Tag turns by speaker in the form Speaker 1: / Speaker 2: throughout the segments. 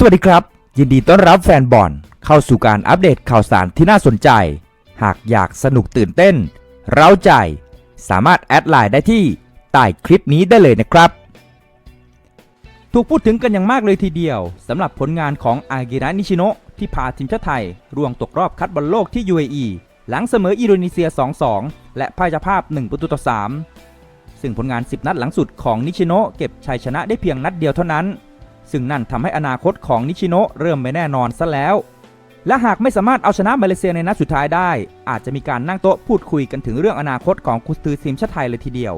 Speaker 1: สวัสดีครับ ยินดีต้อนรับแฟนบอลเข้าสู่การอัปเดตข่าวสารที่น่าสนใจ หากอยากสนุกตื่นเต้น เร้าใจ สามารถแอดไลน์ได้ที่ใต้คลิปนี้ได้เลยนะครับ ถูกพูดถึงกันอย่างมากเลยทีเดียวสำหรับผลงานของอากิระนิชิโนะที่พาทีมชาติไทยร่วงตกรอบคัดบอลโลกที่ UAE หลังเสมออินโดนีเซีย 2-2 และพ่ายจ้าภาพ 1 ประตูต่อ 3 ซึ่งผลงาน 10 นัดหลังสุดของนิชิโนะเก็บชัยชนะได้เพียงนัดเดียวเท่านั้น ซึ่งนั่นทำให้อนาคตของนิชิโนะเริ่มไม่แน่นอนซะแล้ว และหากไม่สามารถเอาชนะมาเลเซียในนัดสุดท้ายได้ อาจจะมีการนั่งโต๊ะพูดคุยกันถึงเรื่องอนาคตของกุนซือทีมชาติไทยเลยทีเดียว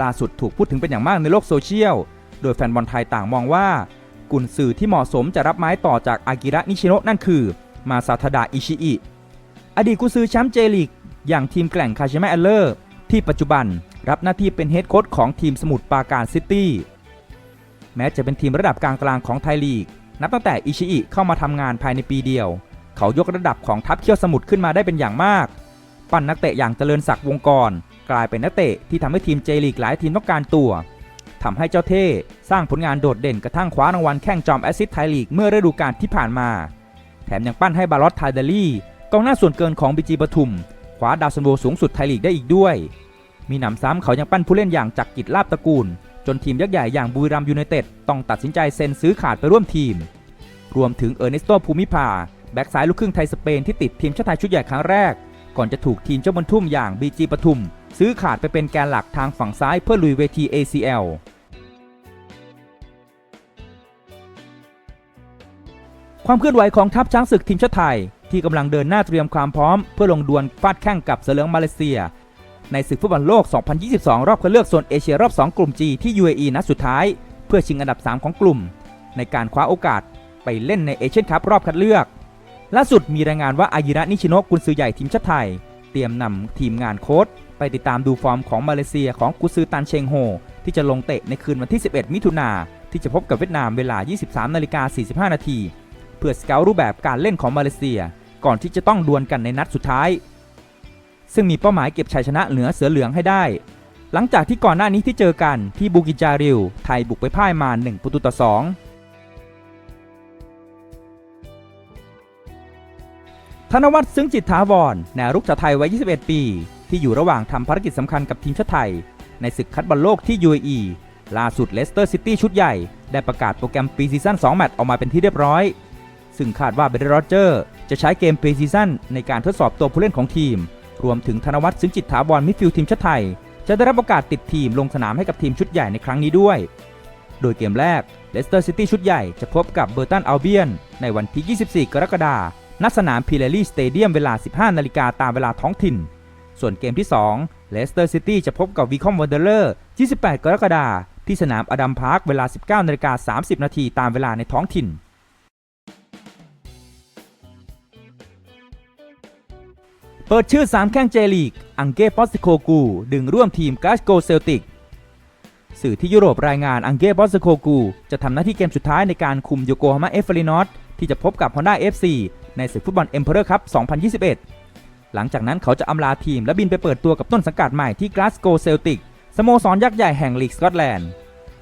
Speaker 1: ล่าสุดถูกพูดถึงเป็นอย่างมากในโลกโซเชียล โดยแฟนบอลไทยต่างมองว่า กุนซือที่เหมาะสมจะรับไม้ต่อจากอากิระนิชิโนะนั่นคือมาซาทดะอิชิอิอดีตกุนซือแชมป์เจลีกอย่างทีมแกล่งคาชิมะแอลเลอร์ ที่ปัจจุบันรับหน้าที่เป็นเฮดโค้ชของทีมสมุทรปราการซิตี้ แม้จะเป็นทีมระดับกลางๆของไทยลีก นับตั้งแต่อิชิอิเข้ามาทำงานภายในปีเดียว เขายกระดับของทัพเขี้ยวสมุทรขึ้นมาได้เป็นอย่างมาก ปั้นนักเตะอย่างเจริญศักดิ์วงกร กลายเป็นนักเตะที่ทำให้ทีมเจลีกหลายทีมต้องการตัวทำให้เจ้าเท่สร้างผลงานโดดเด่นกระทั่งคว้ารางวัลแข่งจอมแอซิสไทยลีกเมื่อฤดูกาลที่ผ่านมา แถมยังปั้นให้บาลอตไทเดลี่กองหน้าส่วนเกินของบีจีปทุมคว้าดาวซันโวสูงสุดไทยลีกได้อีกด้วย มีหนำซ้ำเขายังปั้นผู้เล่นอย่างจักรกิจลาบตระกูล จนทีมยักษ์ใหญ่อย่างบุรีรัมยูไนเต็ดต้องตัดสินใจเซ็นซื้อขาดไปร่วมทีม รวมถึงเออร์เนสโตภูมิภาแบ็กซ้ายลูกครึ่งไทยสเปนที่ติดทีมชาติไทยชุดใหญ่ครั้งแรก ก่อนจะถูกทีมเจ้าบรรทุ่มอย่างบีจีปทุม ซื้อขาดไปเป็นแกนหลักทางฝั่งซ้ายเพื่อลุยเวที ACL ความเคลื่อนไหวของทัพช้างศึกทีมชาติไทย ที่กำลังเดินหน้าเตรียมความพร้อม เพื่อลงดวลฟาดแข่งกับเสือเหลืองมาเลเซีย ในศึกฟุตบอลโลก 2022 รอบคัดเลือกโซนเอเชียรอบ 2 กลุ่ม G ที่ UAE นัดสุดท้าย เพื่อชิงอันดับ 3 ของกลุ่ม ในการคว้าโอกาสไปเล่นในเอเชียนคัพรอบคัดเลือก ล่าสุดมีรายงานว่าอายิระนิชิโนะกุนซือใหญ่ทีมชาติไทย เตรียมนำทีมงานโค้ชไปติดตามดูฟอร์มของมาเลเซียของกุซือตันเชงโฮที่จะลงเตะในคืนวันที่ 11 มิถุนาที่จะพบกับเวียดนามเวลา 23นาฬิกา45 นาทีเพื่อสเกลรูปแบบการเล่นของมาเลเซีย ก่อนที่จะต้องดวลกันในนัดสุดท้าย ซึ่งมีเป้าหมายเก็บชัยชนะเหนือเสือเหลืองให้ได้ หลังจากที่ก่อนหน้านี้ที่เจอกันที่บูกิจาริว ไทยบุกไปพ่ายมา 1 ประตูต่อ 2 ธนวัฒน์ซึ้งจิตถาวรแนวรุกชาวไทยวัย 21 ปี ที่อยู่ระหว่างทำภารกิจสำคัญกับทีมชาติไทย ในศึกคัดบอลโลกที่ UAE ล่าสุดเลสเตอร์ซิตี้ชุดใหญ่ ได้ประกาศโปรแกรมปีซีซั่น2แมตช์ออกมาเป็นที่เรียบร้อย ซึ่งคาดว่าเบรโรเจอร์จะใช้เกมปีซีซั่นในการทดสอบตัวผู้เล่นของทีม รวมถึงธนวัฒน์ซึ้งจิตถาวรมิดฟิลด์ทีมชาติไทย จะได้รับโอกาสติดทีมลงสนามให้กับทีมชุดใหญ่ในครั้งนี้ด้วย โดยเกมแรกเลสเตอร์ซิตี้ชุดใหญ่จะพบกับเบอร์ตันอัลเบียน ในวันที่ 24 กรกฎาคมณสนามพิเรลี่สเตเดียมเวลา 15 นาฬิกาตามเวลาท้องถิ่น ส่วนเกมที่2เลสเตอร์ซิตี้จะพบกับวีคอมวันเดอร์เลอร์ 28 กรกฎาคมที่สนามอดัมพาร์คเวลา 19 นาฬิกา 30 นาทีตามเวลาในท้องถิ่น ปิดชื่อ 3 แข้งเจลีก อังเก้ปอสโคกู ดึงร่วมทีมกาสโกเซลติก สื่อที่ยุโรปรายงานอังเก้ปอสโคกู จะทำหน้าที่เกมสุดท้ายในการคุมโยโกฮาม่าเอฟเฟรินอตที่จะพบกับ Honda FC ในศึกฟุตบอลเอ็มเพอเรอร์คัพ 2021 หลังจากนั้นเขาจะอำลาทีมและบินไปเปิดตัวกับต้นสังกัดใหม่ที่กลาสโกเซลติกสโมสรยักษ์ใหญ่แห่งลีกสกอตแลนด์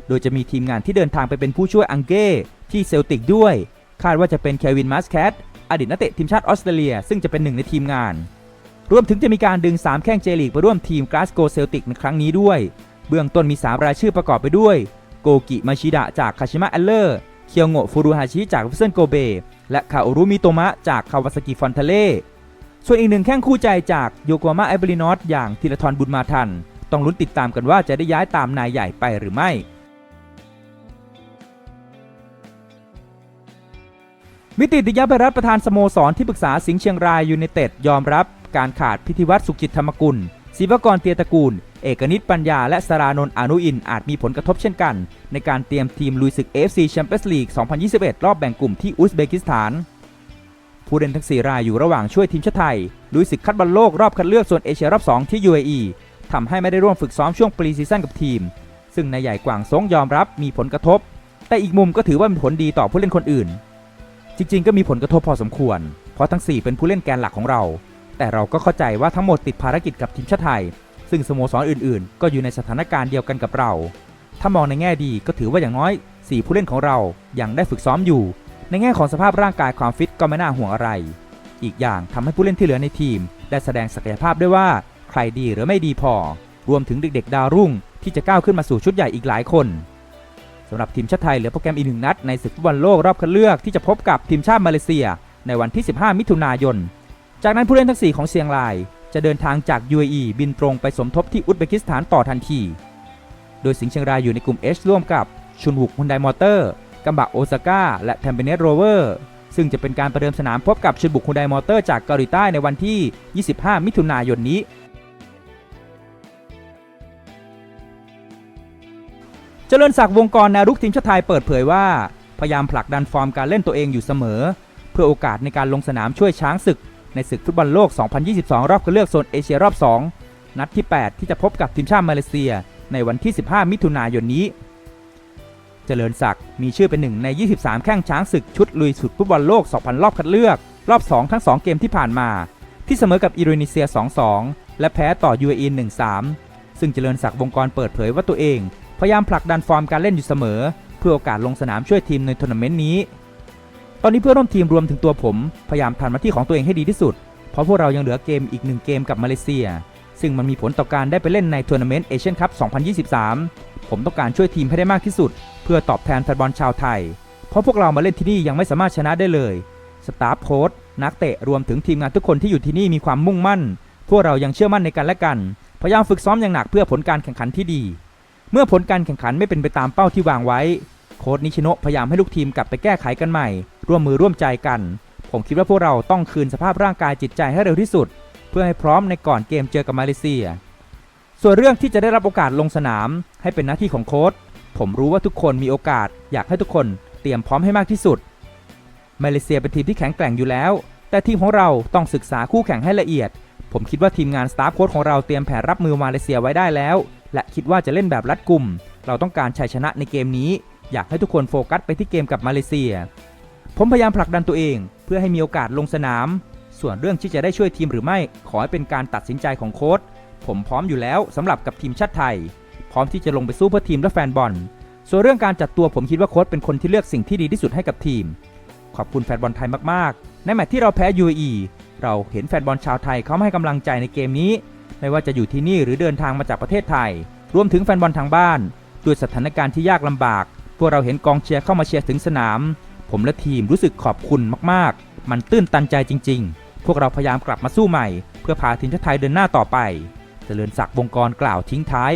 Speaker 1: โดยจะมีทีมงานที่เดินทางไปเป็นผู้ช่วยอังเก้ที่เซลติกด้วย คาดว่าจะเป็นเควินมาสแคทอดีตนักเตะทีมชาติออสเตรเลีย ซึ่งจะเป็นหนึ่งในทีมงาน รวมถึงจะมีการดึง 3 แข้งเจลีกไปร่วมทีมกลาสโกเซลติกในครั้งนี้ด้วย เบื้องต้นมี 3 รายชื่อประกอบไปด้วย โกกิมาชิดะจากคาชิมะแอลเลอร์ เคียวโงะฟูรุฮาชิจากวิเซนโกเบ และคาโอรุมิโตมะจากคาวาซากิฟอนเทเล่ ส่วนอีกหนึ่งแข้งคู่ใจจากโยโกฮาม่าไอเบรินอตอย่างธีรทรบุญมาทัน ต้องลุ้นติดตามกันว่าจะได้ย้ายตามนายใหญ่ไปหรือไม่มิติติยภัยรัตประธานสโมสรที่ปรึกษาสิงห์เชียงรายยูไนเต็ดยอมรับ การขาดพิธีวัตรสุขจิตธรรมกุลศิวกรเตียตระกูล เอกนิตปัญญา และสรานนท์อนุอินอาจมีผลกระทบเช่นกัน ในการเตรียมทีมลุยศึก AFC Champions League 2021 รอบแบ่งกลุ่มที่อุซเบกิสถาน ผู้เล่นทั้ง 4 รายอยู่ระหว่างช่วยทีมชาติไทย ลุยศึกคัดบอลโลกรอบคัดเลือกโซนเอเชียรอบ 2 ที่ UAE ทำให้ไม่ได้ร่วมฝึกซ้อมช่วงปรีซีซั่นกับทีม ซึ่งนายใหญ่กวางซงยอมรับมีผลกระทบ แต่อีกมุมก็ถือว่าเป็นผลดีต่อผู้เล่นคนอื่น จริง ๆ ก็มีผลกระทบพอสมควร เพราะทั้ง 4 เป็นผู้เล่นแกนหลักของเรา แต่เราก็เข้าใจว่าทั้งหมดติดภารกิจกับทีมชาติไทย ซึ่งสโมสรอื่นๆ ก็อยู่ในสถานการณ์เดียวกันกับเรา ถ้ามองในแง่ดีก็ถือว่าอย่างน้อย 4 ผู้เล่นของเรายังได้ฝึกซ้อมอยู่ ในแง่ของสภาพร่างกายความฟิตก็ไม่น่าห่วงอะไร อีกอย่างทำให้ผู้เล่นที่เหลือในทีม ได้แสดงศักยภาพด้วยว่า ใครดีหรือไม่ดีพอ รวมถึงเด็กๆ ดาวรุ่ง ที่จะก้าวขึ้นมาสู่ชุดใหญ่อีกหลายคนสำหรับทีมชาติไทยเหลือโปรแกรมอีกหนึ่งนัดในศึกฟุตบอลโลกรอบคัดเลือกที่จะพบกับทีมชาติมาเลเซีย ในวันที่ 15 มิถุนายน จากนั้นผู้เล่นทั้ง 4 ของเชียงราย จะเดินทางจาก UAE บินตรงไปสมทบที่อุซเบกิสถานต่อทันที โดยสิงห์เชียงรายอยู่ในกลุ่ม H ร่วมกับชุนหุกฮุนไดมอเตอร์กัมบะโอซาก้าและแทมเปเนสโรเวอร์ซึ่งจะเป็นการประเดิมสนามพบกับชุนบุกฮุนไดมอเตอร์จากเกาหลีใต้ในวันที่ 25 มิถุนายนนี้ เจริญศักดิ์วงกรนวรุกทีมชาติไทยเปิดเผยว่า พยายามผลักดันฟอร์มการเล่นตัวเองอยู่เสมอ เพื่อโอกาสในการลงสนามช่วยช้างศึก ในศึกฟุตบอลโลก 2022 รอบคัดเลือกโซนเอเชียรอบ 2 นัดที่ 8 ที่จะพบกับทีมชาติมาเลเซีย ในวันที่ 15 มิถุนายนนี้ เจริญศักดิ์มีชื่อเป็นหนึ่งใน 23 แข้งช้างศึกชุดลุยสุดฟุตบอลโลก 2,000 รอบคัดเลือก รอบ 2 ทั้ง 2 เกมที่ผ่านมา ที่เสมอกับอินโดนีเซีย 2-2 และแพ้ต่อ UAE 1-3 ซึ่งเจริญศักดิ์วงกรเปิดเผยว่าตัวเอง พยายามผลักดันฟอร์มการเล่นอยู่เสมอ เพื่อโอกาสลงสนามช่วยทีมในทัวร์นาเมนต์นี้ ตอนนี้เพื่อนร่วมทีมรวมถึงตัวผม พยายามทำหน้าที่ของตัวเองให้ดีที่สุด เพราะพวกเรายังเหลือเกมอีกหนึ่งเกมกับมาเลเซีย ซึ่งมันมีผลต่อการได้ไปเล่นในทัวร์นาเมนต์เอเชียนคัพ 2023 ผมต้องการช่วยทีมให้ได้มากที่สุด เพื่อตอบแทนแฟนบอลชาวไทย เพราะพวกเรามาเล่นที่นี่ยังไม่สามารถชนะได้เลย สตาฟโค้ชนักเตะรวมถึงทีมงานทุกคนที่อยู่ที่นี่มีความมุ่งมั่น พวกเรายังเชื่อมั่นในกันและกัน พยายามฝึกซ้อมอย่างหนักเพื่อผลการแข่งขันที่ดี เมื่อผลการแข่งขันไม่เป็นไปตามเป้าที่วางไว้ โค้ชนิชิโนะพยายามให้ลูกทีมกลับไปแก้ไขกันใหม่ ร่วมมือร่วมใจกัน ผมคิดว่าพวกเราต้องคืนสภาพร่างกายจิตใจให้เร็วที่สุด เพื่อให้พร้อมในก่อนเกมเจอกับมาเลเซีย ส่วนเรื่องที่จะได้รับโอกาสลงสนาม ให้เป็นหน้าที่ของโค้ชผมรู้ว่าทุกคนมีโอกาส อยากให้ทุกคนเตรียมพร้อมให้มากที่สุด มาเลเซียเป็นทีมที่แข็งแกร่งอยู่แล้ว แต่ทีมของเราต้องศึกษาคู่แข่งให้ละเอียด ผมคิดว่าทีมงานสตาฟโค้ชของเราเตรียมแผนรับมือมาเลเซียไว้ได้แล้ว และคิดว่าจะเล่นแบบรัดกุม เราต้องการชัยชนะในเกมนี้ อยากให้ทุกคนโฟกัสไปที่เกมกับมาเลเซีย ผมพยายามผลักดันตัวเอง เพื่อให้มีโอกาสลงสนาม ส่วนเรื่องที่จะได้ช่วยทีมหรือไม่ ขอให้เป็นการตัดสินใจของโค้ชผมพร้อมอยู่แล้วสำหรับกับทีมชาติไทย พร้อมที่จะลงไปสู้เพื่อทีมและแฟนบอล ส่วนเรื่องการจัดตัวผมคิดว่าโค้ชเป็นคนที่เลือกสิ่งที่ดีที่สุดให้กับทีม ขอบคุณแฟนบอลไทยมากๆ ในแมตช์ที่เราแพ้ UAE เราเห็นแฟนบอลชาวไทยเขาให้กำลังใจในเกมนี้ ไม่ว่าจะอยู่ที่นี่หรือเดินทางมาจากประเทศไทย รวมถึงแฟนบอลทางบ้าน ด้วยสถานการณ์ที่ยากลำบาก พวกเราเห็นกองเชียร์เข้ามาเชียร์ถึงสนาม ผมและทีมรู้สึกขอบคุณมากๆ มันตื้นตันใจจริง ๆ พวกเราพยายามกลับมาสู้ใหม่ เพื่อพาทีมชาติไทยเดินหน้าต่อไป เจริญศักดิ์วงกรกล่าวทิ้งท้าย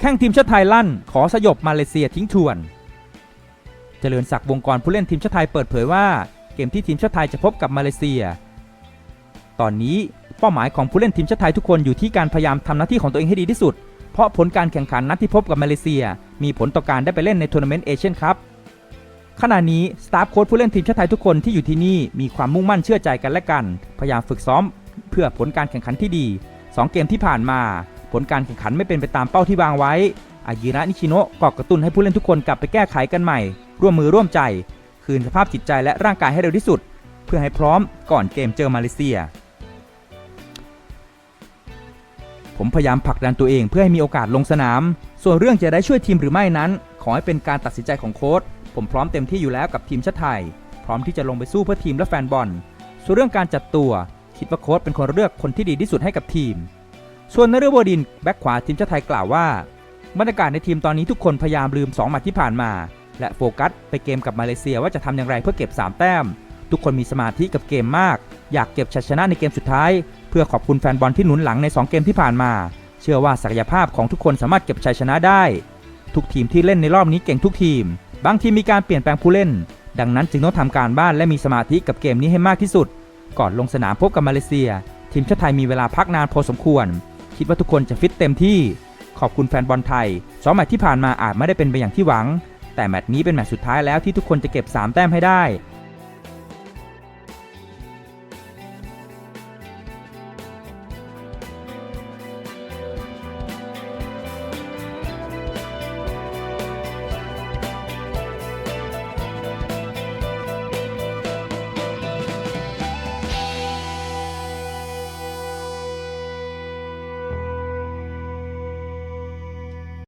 Speaker 1: แข่งทีมชาติไทยลั่น ขอสยบมาเลเซียทิ้งทวน เจริญศักดิ์วงกรผู้เล่นทีมชาติไทยเปิดเผยว่า เกมที่ทีมชาติไทยจะพบกับมาเลเซีย ตอนนี้ เป้าหมายของผู้เล่นทีมชาติไทยทุกคนอยู่ที่การพยายามทำหน้าที่ของตัวเองให้ดีที่สุด เพราะผลการแข่งขันนัดที่พบกับมาเลเซีย มีผลต่อการได้ไปเล่นในทัวร์นาเมนต์เอเชียนคัพขณะนี้สตาฟโค้ชผู้เล่นทีมชาติไทยทุกคนที่อยู่ที่นี่มีความมุ่งมั่นเชื่อใจกันและกัน พยายามฝึกซ้อม เพื่อผลการแข่งขันที่ดี 2 เกมที่ผ่านมา ผลการแข่งขันไม่เป็นไปตามเป้าที่วางไว้อากิระนิชิโนะก็กระตุ้นให้ผู้เล่นทุกคนกลับไปแก้ไขกันใหม่ ร่วมมือร่วมใจ คืนสภาพจิตใจและร่างกายให้เร็วที่สุด เพื่อให้พร้อมก่อนเกมเจอมาเลเซีย ผมพยายามผลักดันตัวเองเพื่อให้มีโอกาสลงสนาม ส่วนเรื่องจะได้ช่วยทีมหรือไม่นั้น ขอให้เป็นการตัดสินใจของโค้ชผมพร้อมเต็มที่อยู่แล้วกับทีมชาติไทย พร้อมที่จะลงไปสู้เพื่อทีมและแฟนบอล ส่วนเรื่องการจัดตัว คิดว่าโค้ชเป็นคนเลือกคนที่ดีที่สุดให้กับทีม ส่วนนฤบดินแบ็คขวาทีมชาติไทยกล่าวว่าบรรยากาศในทีมตอนนี้ทุกคนพยายามลืม2แมตช์ที่ผ่านมา และโฟกัสไปเกมกับมาเลเซียว่าจะทำอย่างไรเพื่อเก็บ 3 แต้ม ทุกคนมีสมาธิกับเกมมาก อยากเก็บชัยชนะในเกมสุดท้าย เพื่อขอบคุณแฟนบอลที่หนุนหลังใน 2 เกมที่ผ่านมา เชื่อว่าศักยภาพของทุกคนสามารถเก็บชัยชนะได้ ทุกทีมที่เล่นในรอบนี้เก่งทุกทีม บางทีมมีการเปลี่ยนแปลงผู้เล่น ดังนั้นจึงต้องทำการบ้านและมีสมาธิกับเกมนี้ให้มากที่สุด ก่อนลงสนามพบกับมาเลเซีย ทีมชาติไทยมีเวลาพักนานพอสมควร คิดว่าทุกคนจะฟิตเต็มที่ ขอบคุณแฟนบอลไทยสองแมตช์ที่ผ่านมาอาจไม่ได้เป็นไปอย่างที่หวัง แต่แมตช์นี้เป็นแมตช์สุดท้ายแล้วที่ทุกคนจะเก็บ 3 แต้มให้ได้